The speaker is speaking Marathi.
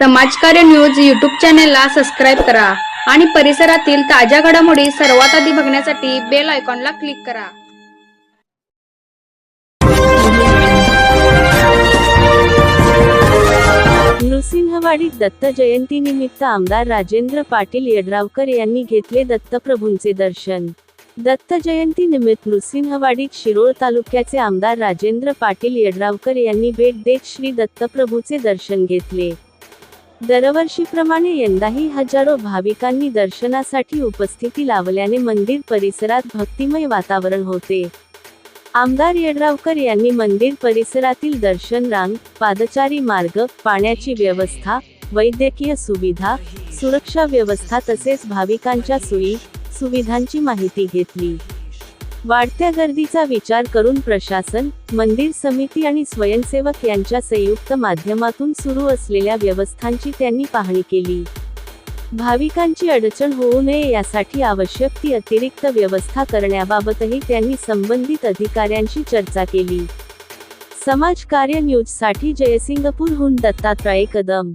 समाजकार्य न्यूज यूट्यूब चॅनेलला सबस्क्राईब करा आणि परिसरातील ताज्या घडामोडी सर्वात आधी बघण्यासाठी बेल आयकॉनला क्लिक करा. नृसिंहवाडीत दत्त जयंतीनिमित्त आमदार राजेंद्र पाटील यड्रावकर यांनी घेतले दत्तप्रभूंचे दर्शन. दत्त जयंतीनिमित्त नृसिंहवाडीत शिरोळ तालुक्याचे आमदार राजेंद्र पाटील यड्रावकर यांनी भेट देत श्री दत्तप्रभूचे दर्शन घेतले. दरवर्षीप्रमाणे यंदाही हजारो भाविकांनी दर्शनासाठी उपस्थिती लावल्याने मंदिर परिसरात भक्तिमय वातावरण होते. आमदार येडरावकर यांनी मंदिर परिसरातील दर्शन रांग पादचारी मार्ग पाण्याची व्यवस्था वैद्यकीय सुविधा सुरक्षा व्यवस्था तसेच भाविकांच्या सोयी सुविधांची माहिती घेतली. वाढत्या गर्दीचा विचार करून प्रशासन मंदिर समिती आणि स्वयंसेवक यांच्या संयुक्त माध्यमातून सुरू असलेल्या व्यवस्थांची त्यांनी पाहणी केली. भाविकांची अडचण होऊ नये यासाठी आवश्यक ती अतिरिक्त व्यवस्था करण्याबाबतही त्यांनी संबंधित अधिकाऱ्यांशी चर्चा केली. समाज कार्य न्यूजसाठी जयसिंगपूरहून दत्तात्रय कदम.